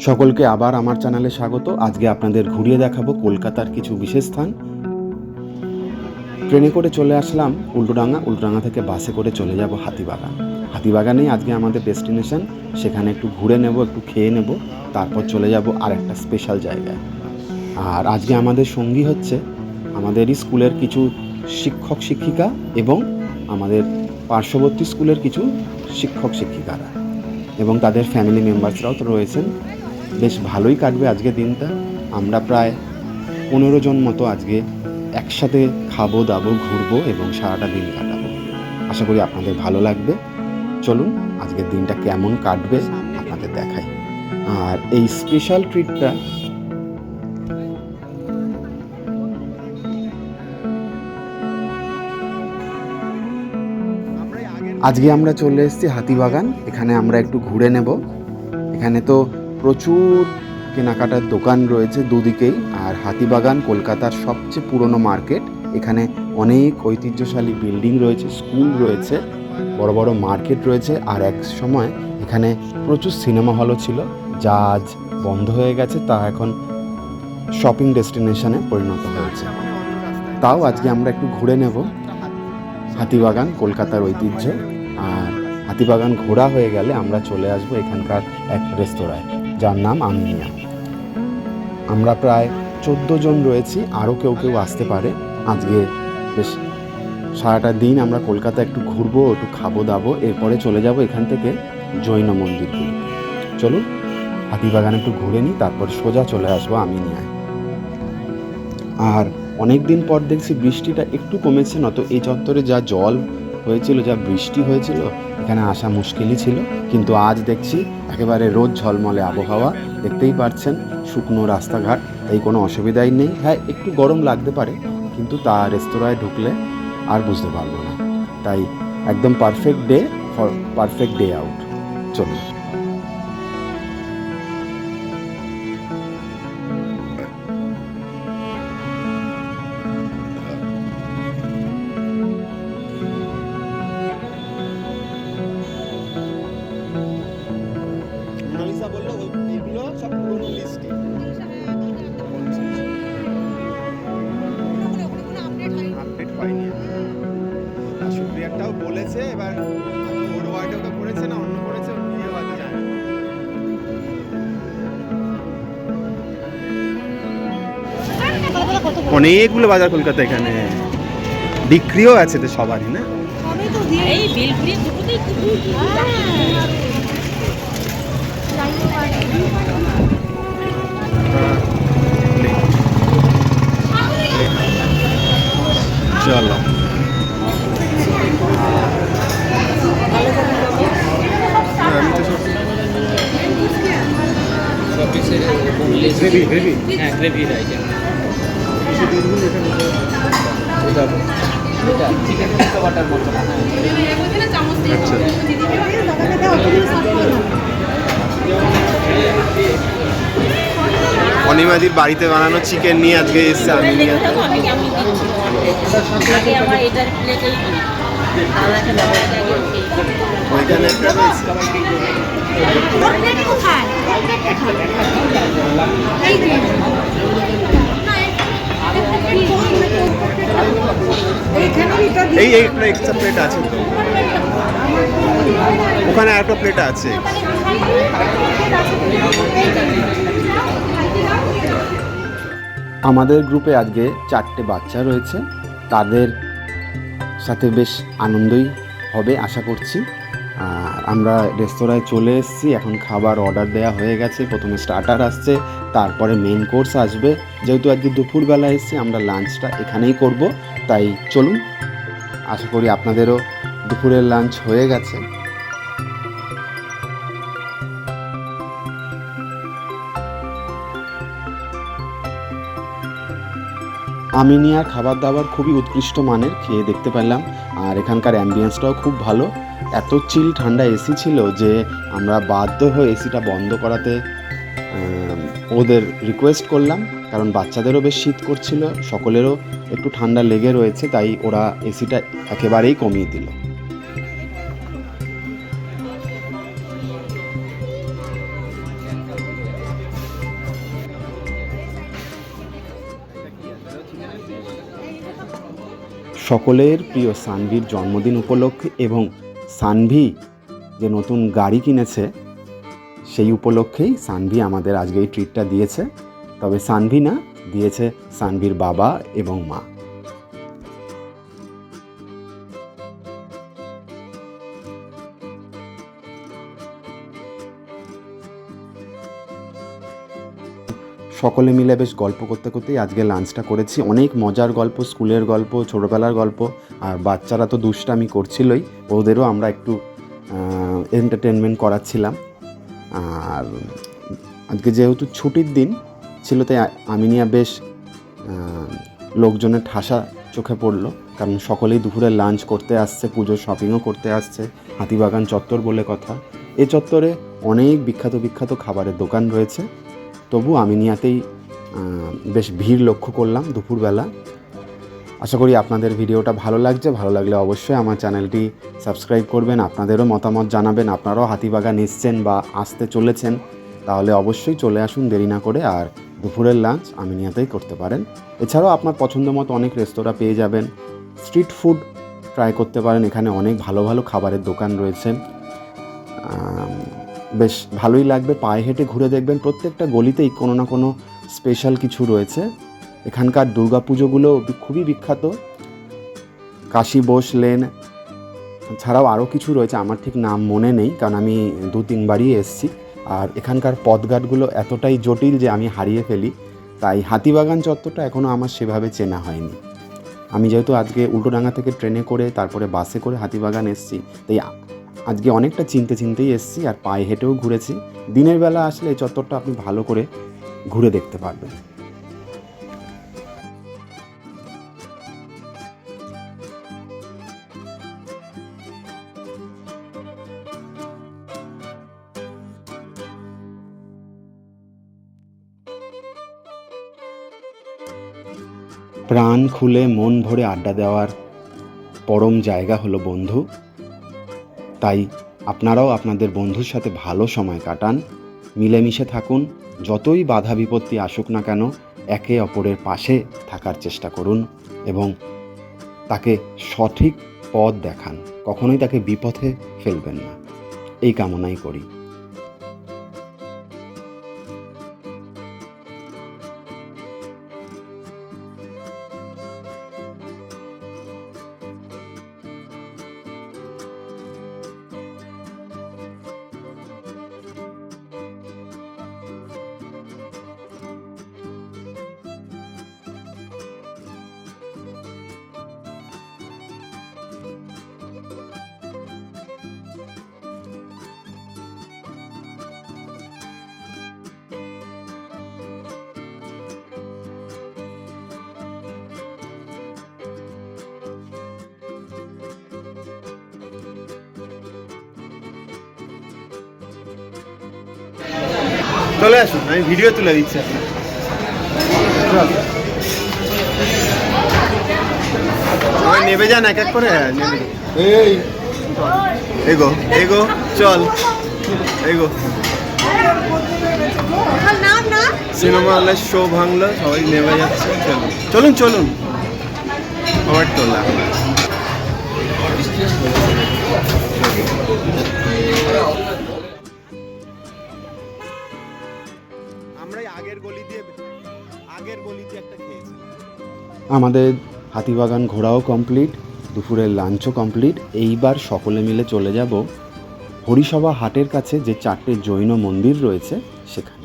সকলকে আবার আমার চ্যানেলে স্বাগত। আজকে আপনাদের ঘুরিয়ে দেখাবো কলকাতার কিছু বিশেষ স্থান। ট্রেনে করে চলে আসলাম উল্টোডাঙ্গা। উল্টোডাঙ্গা থেকে বাসে করে চলে যাব হাতিবাগান। হাতিবাগানেই আজকে আমাদের ডেস্টিনেশন। সেখানে একটু ঘুরে নেব, একটু খেয়ে নেব, তারপর চলে যাব আর একটা স্পেশাল জায়গায়। আর আজকে আমাদের সঙ্গী হচ্ছে আমাদেরই স্কুলের কিছু শিক্ষক শিক্ষিকা এবং আমাদের পার্শ্ববর্তী স্কুলের কিছু শিক্ষক শিক্ষিকারা এবং তাদের ফ্যামিলি মেম্বার্সরাও তো রয়েছেন। বেশ ভালোই কাটবে আজকে দিনটা। আমরা প্রায় পনেরো জন মতো আজকে একসাথে খাব, দাবো, ঘুরবো এবং সারাটা দিন কাটাবো। আশা করি আপনাদের ভালো লাগবে। চলুন, আজকের দিনটা কেমন কাটবে আপনাদের দেখাই। আর এই স্পেশাল ট্রিটটা আজকে আমরা চলে এসেছি হাতিবাগান। এখানে আমরা একটু ঘুরে নেব। এখানে তো প্রচুর কেনাকাটার দোকান রয়েছে দুদিকেই, আর হাতিবাগান কলকাতার সবচেয়ে পুরনো মার্কেট। এখানে অনেক ঐতিহ্যশালী বিল্ডিং রয়েছে, স্কুল রয়েছে, বড় বড় মার্কেট রয়েছে, আর এক সময় এখানে প্রচুর সিনেমা হলও ছিল। যা আজ বন্ধ হয়ে গেছে, তা এখন শপিং ডেস্টিনেশনে পরিণত হয়েছে। তাও আজকে আমরা একটু ঘুরে নেব। হাতিবাগান, কলকাতার ঐতিহ্য, আর হাতিবাগান ঘোরা হয়ে গেলে আমরা চলে আসব এখানকার এক রেস্তোরাঁয়। যার নাম আমিনিয়া। আমরা প্রায় চোদ্দ জন রয়েছি, আরও কেউ কেউ আসতে পারে। আজকে বেশ সারাটা দিন আমরা কলকাতা একটু ঘুরবো, একটু খাব দাবো, এরপরে চলে যাব এখান থেকে জৈন মন্দিরগুলো। চলুন, হাতিবাগান একটু ঘুরে নিই, তারপর সোজা চলে আসব আমিনিয়ায়। আর অনেক দিন পর দেখছি বৃষ্টিটা একটু কমেছে, নয়তো এই চত্বরে যা জল হয়েছিল, যা বৃষ্টি হয়েছিল এখানে আসা মুশকিলই ছিল, কিন্তু আজ দেখছি একেবারে রোদ ঝলমলে আবহাওয়া। দেখতেই পারছেন, শুকনো রাস্তাঘাট, তাই কোনো অসুবিধাই নেই। হ্যাঁ একটু গরম লাগতে পারে, কিন্তু তা রেস্তোরাঁয় ঢুকলে আর বুঝতে পারব না। তাই একদম perfect day for perfect day out চলুন। অনেকগুলো বাজার কলকাতা এখানে। বিক্রিও আছে তো সবারই না? চলো গ্রেভি গ্রেভি হ্যাঁ গ্রেভি রাইস অনিমাদির বাড়িতে বানানো চিকেন নিয়ে আজকে এসছে আমি। কেমন দিচ্ছি আগে আমার এটার প্লেটেই দাদাকে দাদাকে আগে খেয়ে ওইখানে একটা রয়েছে এই একটা এক্সট্রা প্লেট আছে তো। ওখানে একটা প্লেট আছে। আমাদের গ্রুপে আজকে চারটে বাচ্চা রয়েছে। তাদের সাথে বেশ আনন্দই হবে, আশা করছি। আর আমরা রেস্তোরাঁয় চলে এসেছি। এখন খাবার অর্ডার দেওয়া হয়ে গেছে। প্রথমে স্টার্টার আসছে, তারপরে মেন কোর্স আসবে। যেহেতু আজকে দুপুরবেলা এসেছি, আমরা লাঞ্চটা এখানেই করব। তাই চলুন আশা করি আপনাদেরও দুপুরের লাঞ্চ হয়ে গেছে। আমিনিয়ার খাবার দাবার খুবই উৎকৃষ্ট মানের খেয়ে দেখতে পেলাম, আর এখানকার অ্যাম্বিয়েন্সটাও খুব ভালো। এত চিল ঠান্ডা এসি ছিল যে আমরা বাধ্য হয়ে এসিটা বন্ধ করাতে ওদের রিকোয়েস্ট করলাম, কারণ বাচ্চাদেরও বেশ শীত করছিল, সকলেরও একটু ঠান্ডা লেগে রয়েছে, তাই ওরা এসিটা একেবারেই কমিয়ে দিল। সকলের প্রিয় সানভির জন্মদিন উপলক্ষে এবং সানভি যে নতুন গাড়ি কিনেছে সেই উপলক্ষেই সানভি আমাদের আজকে এই ট্রিটটা দিয়েছে। তবে সানভি না, দিয়েছে সানভির বাবা এবং মা। সকলে মিলে বেশ গল্প করতে করতেই আজকে লাঞ্চটা করেছি। অনেক মজার গল্প, স্কুলের গল্প, ছোটোবেলার গল্প, আর বাচ্চারা তো দুষ্টামি করছিলই। ওদেরও আমরা একটু এন্টারটেনমেন্ট করাচ্ছিলাম। আজকে যেহেতু ছুটির দিন ছিল, তাই আমিনিয়া বেশ লোকজনের ঠাসা চোখে পড়ল। কারণ সকলেই দুপুরে লাঞ্চ করতে আসছে পুজোর শপিংও করতে আসছে, হাতিবাগান চত্বর বলে কথা। এ চত্বরে অনেক বিখ্যাত বিখ্যাত খাবারের দোকান রয়েছে। তবু আমিনিয়াতেই বেশ ভিড় লক্ষ্য করলাম দুপুরবেলা। আশা করি আপনাদের ভিডিওটা ভালো লাগছে। ভালো লাগলে অবশ্যই আমার চ্যানেলটি সাবস্ক্রাইব করবেন। আপনাদেরও মতামত জানাবেন। আপনারাও হাতিবাগান এসছেন বা আসতে চলেছেন, তাহলে অবশ্যই চলে আসুন দেরি না করে। আর দুপুরের লাঞ্চ আমিনিয়াতেই করতে পারেন। এছাড়াও আপনার পছন্দ মতো অনেক রেস্তোরাঁ পেয়ে যাবেন। স্ট্রিট ফুড ট্রাই করতে পারেন। এখানে অনেক ভালো ভালো খাবারের দোকান রয়েছে। বেশ ভালোই লাগবে। পায়ে হেঁটে ঘুরে দেখবেন। প্রত্যেকটা গলিতেই কোনো না কোনো স্পেশাল কিছু রয়েছে। এখানকার দুর্গাপুজোগুলো খুবই বিখ্যাত। কাশী বোস লেন, ছাড়াও আরও কিছু রয়েছে, আমার ঠিক নাম মনে নেই, কারণ আমি দু তিনবারই এসেছি। আর এখানকার পথঘাটগুলো এতটাই জটিল যে আমি হারিয়ে ফেলি, তাই হাতিবাগান চত্বরটা এখনও আমার সেভাবে চেনা হয়নি। আমি যেহেতু আজকে উল্টোডাঙ্গা থেকে ট্রেনে করে, তারপরে বাসে করে হাতিবাগান এসেছি, তাই আজকে অনেকটা চিনতে চিনতেই এসেছি আর পায়ে হেঁটেও ঘুরেছি। দিনের বেলা আসলে এই চত্বরটা আপনি ভালো করে ঘুরে দেখতে পারবেন। প্রাণ খুলে মন ভরে আড্ডা দেওয়ার পরম জায়গা হলো বন্ধু। তাই আপনারাও আপনাদের বন্ধুর সাথে ভালো সময় কাটান, মিলেমিশে থাকুন, যতই বাধা বিপত্তি আসুক না কেন, একে অপরের পাশে থাকার চেষ্টা করুন এবং তাকে সঠিক পথ দেখান, কখনোই তাকে বিপথে ফেলবেন না। এই কামনাই করি। চলে আসুন আমি ভিডিও তুলে দিচ্ছি। সবাই নেবে যান এক এক করে? হ্যাঁ, নেবে এই। এগো এগো চল। এগো। সিনেমা হলের শো ভাঙলো সবাই নেমে যাচ্ছে চলুন। চলুন চলুন। আবার তোলা। আমরা আমাদের হাতিবাগান ঘোরাও কমপ্লিট দুপুরের লাঞ্চও কমপ্লিট এইবার সকলে মিলে চলে যাব হরিসভা হাটের কাছে, যে চারটে জৈন মন্দির রয়েছে সেখানে।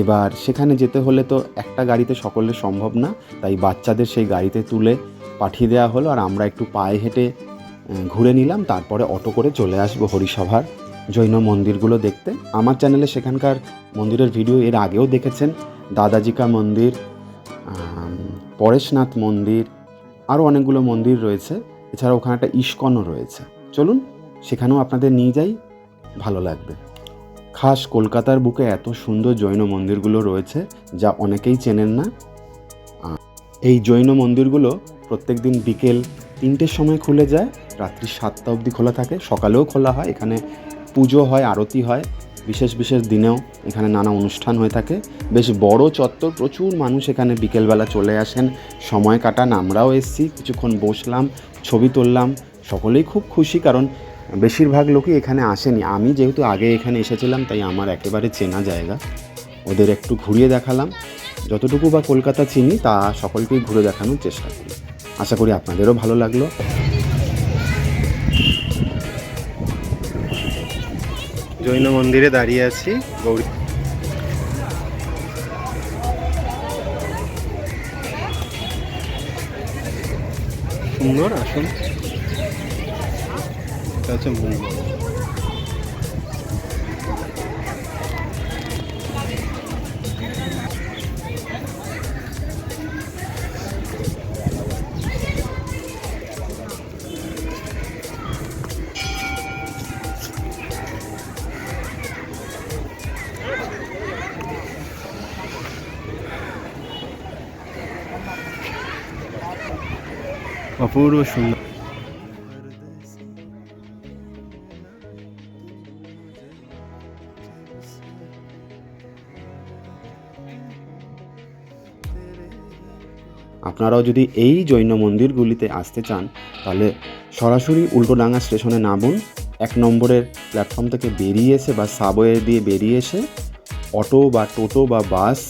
এবার সেখানে যেতে হলে তো একটা গাড়িতে সকলের সম্ভব না, তাই বাচ্চাদের সেই গাড়িতে তুলে পাঠিয়ে দেওয়া হলো আর আমরা একটু পায়ে হেঁটে ঘুরে নিলাম। তারপরে অটো করে চলে আসব হরিসভার জৈন মন্দিরগুলো দেখতে। আমার চ্যানেলে সেখানকার মন্দিরের ভিডিও এর আগেও দেখেছেন। দাদাজিকা মন্দির পরেশনাথ মন্দির আরও অনেকগুলো মন্দির রয়েছে। এছাড়া ওখানে একটা ইস্কনও রয়েছে। চলুন, সেখানেও আপনাদের নিয়ে যাই। ভালো লাগবে। খাস কলকাতার বুকে এত সুন্দর জৈন মন্দিরগুলো রয়েছে, যা অনেকেই চেনেন না। এই জৈন মন্দিরগুলো প্রত্যেক দিন বিকেল তিনটের সময় খুলে যায়। রাত্রি সাতটা অবধি খোলা থাকে। সকালেও খোলা হয়। এখানে পুজো হয়, আরতি হয়। বিশেষ বিশেষ দিনেও এখানে নানা অনুষ্ঠান হয়ে থাকে। বেশ বড় চত্বর, প্রচুর মানুষ এখানে বিকেলবেলা চলে আসেন। সময় কাটান, আমরাও এসছি, কিছুক্ষণ বসলাম, ছবি তুললাম, সকলেই খুব খুশি কারণ বেশিরভাগ লোকই এখানে আসেনি। আমি যেহেতু আগে এখানে এসেছিলাম, তাই আমার একেবারে চেনা জায়গা। ওদের একটু ঘুরিয়ে দেখালাম। যতটুকু বা কলকাতা চিনি, তা সকলকেই ঘুরে দেখানোর চেষ্টা করি। আশা করি আপনাদেরও ভালো লাগল। জৈন মন্দিরে দাঁড়িয়ে আছি গৌরী সুন্দর আসুন। এটা হচ্ছে মন্দির অপূর্ব সুন্দর। আপনারাও যদি এই জৈন মন্দিরগুলিতে আসতে চান, তাহলে সরাসরি উল্টোডাঙ্গা স্টেশনে নামুন। এক নম্বরের প্ল্যাটফর্ম থেকে বেরিয়ে এসে বা সাবওয়ে দিয়ে বেরিয়ে এসে অটো বা টোটো বা বাস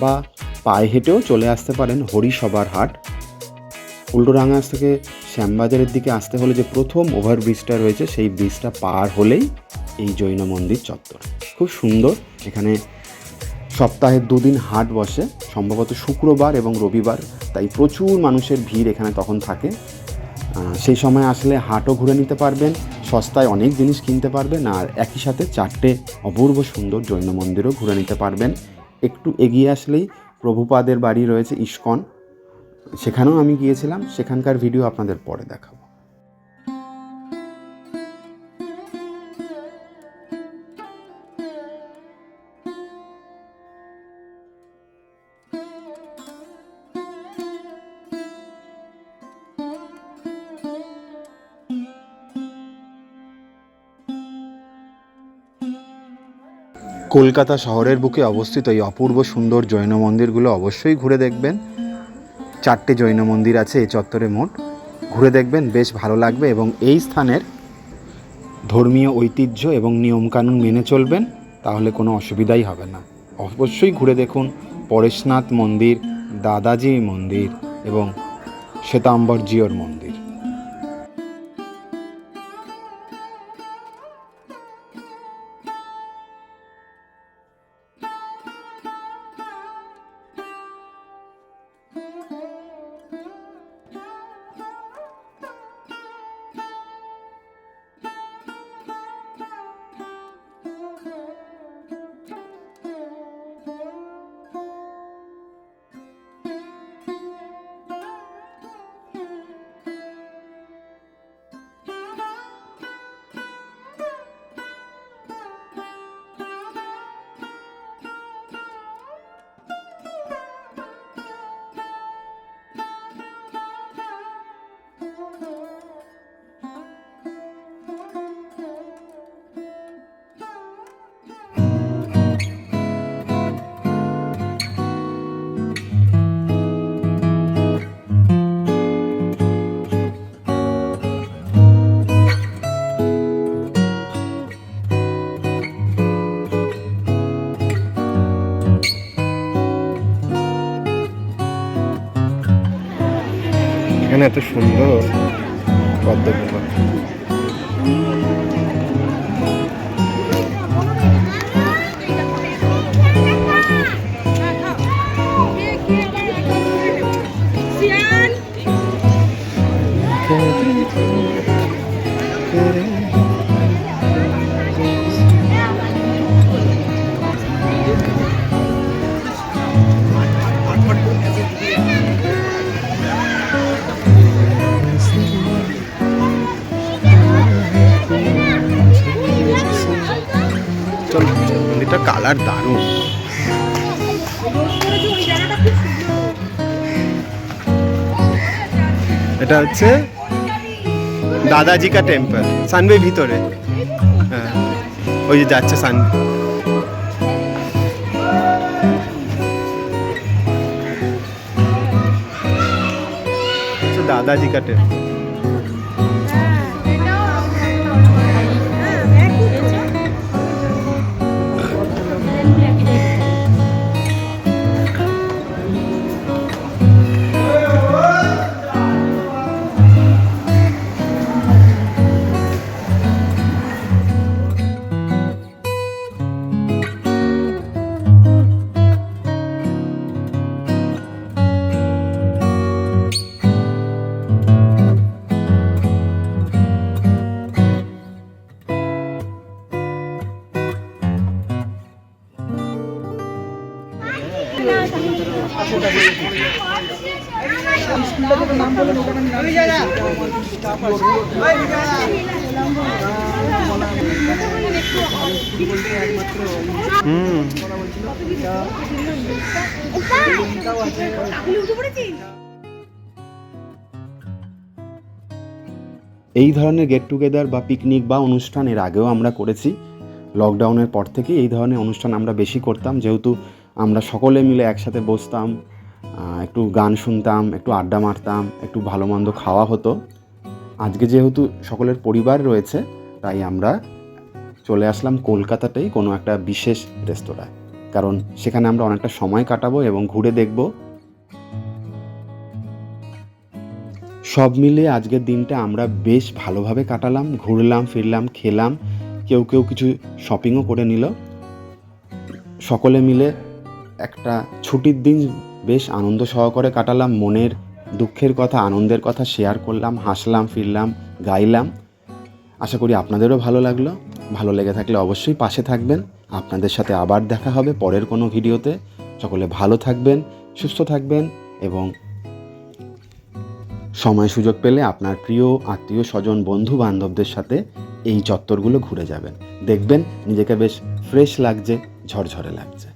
বা পায়ে হেঁটেও চলে আসতে পারেন হরিসভার হাট। উল্টোডাঙ্গা থেকে শ্যামবাজারের দিকে আসতে হলে যে প্রথম ওভারব্রিজটা রয়েছে, সেই ব্রিজটা পার হলেই এই জৈন মন্দির চত্বর। খুব সুন্দর, এখানে সপ্তাহে দুদিন হাট বসে, সম্ভবত শুক্রবার এবং রবিবার, তাই প্রচুর মানুষের ভিড় এখানে তখন থাকে। সেই সময় আসলে হাটও ঘুরে নিতে পারবেন, সস্তায় অনেক জিনিস কিনতে পারবেন, আর একই সাথে চারটে অপূর্ব সুন্দর জৈন মন্দিরও ঘুরে নিতে পারবেন। একটু এগিয়ে আসলেই প্রভুপাদের বাড়ি রয়েছে ইস্কন সেখানেও আমি গিয়েছিলাম, সেখানকার ভিডিও আপনাদের পরে দেখাবো। কলকাতা শহরের বুকে অবস্থিত এই অপূর্ব সুন্দর জৈন মন্দিরগুলো অবশ্যই ঘুরে দেখবেন। চারটে জৈন মন্দির আছে এই চত্বরে মোট। ঘুরে দেখবেন বেশ ভালো লাগবে এবং এই স্থানের ধর্মীয় ঐতিহ্য এবং নিয়মকানুন মেনে চলবেন, তাহলে কোনো অসুবিধাই হবে না। অবশ্যই ঘুরে দেখুন পরেশনাথ মন্দির, দাদাজি মন্দির এবং শ্বেতাম্বরজিওর মন্দির। এখানে এত সুন্দর পদ্মগুলো কালার দারুণ। এটা হচ্ছে দাদাজি কা টেম্পল সানবে ভিতরে। হ্যাঁ ওই যে যাচ্ছে সান এই ধরনের গেট টুগেদার বা পিকনিক বা অনুষ্ঠান এর আগেও আমরা করেছি। লকডাউনের পর থেকে এই ধরনের অনুষ্ঠান আমরা বেশি করতাম। যেহেতু আমরা সকলে মিলে একসাথে বসতাম একটু গান শুনতাম, একটু আড্ডা মারতাম, একটু ভালো মন্দ খাওয়া হতো। আজকে যেহেতু সকলের পরিবার রয়েছে, তাই আমরা চলে আসলাম কলকাতাতেই কোনো একটা বিশেষ রেস্তোরাঁয়। কারণ সেখানে আমরা অনেকটা সময় কাটাবো এবং ঘুরে দেখব। সব মিলে আজকের দিনটা আমরা বেশ ভালোভাবে কাটালাম, ঘুরলাম, ফিরলাম, খেলাম, কেউ কেউ কিছু শপিংও করে নিল। সকলে মিলে একটা ছুটির দিন বেশ আনন্দ সহকারে কাটালাম, মনের দুঃখের কথা, আনন্দের কথা শেয়ার করলাম, হাসলাম, ফিরলাম, গাইলাম। আশা করি আপনাদেরও ভালো লাগল। ভালো লেগে থাকলে অবশ্যই পাশে থাকবেন। আপনাদের সাথে আবার দেখা হবে পরের কোনো ভিডিওতে। সকলে ভালো থাকবেন, সুস্থ থাকবেন এবং সময় সুযোগ পেলে আপনার প্রিয়, আত্মীয়, স্বজন, বন্ধু, বান্ধবদের সাথে এই চত্বরগুলো ঘুরে যাবেন। দেখবেন নিজেকে বেশ ফ্রেশ লাগছে, ঝরঝরে লাগছে।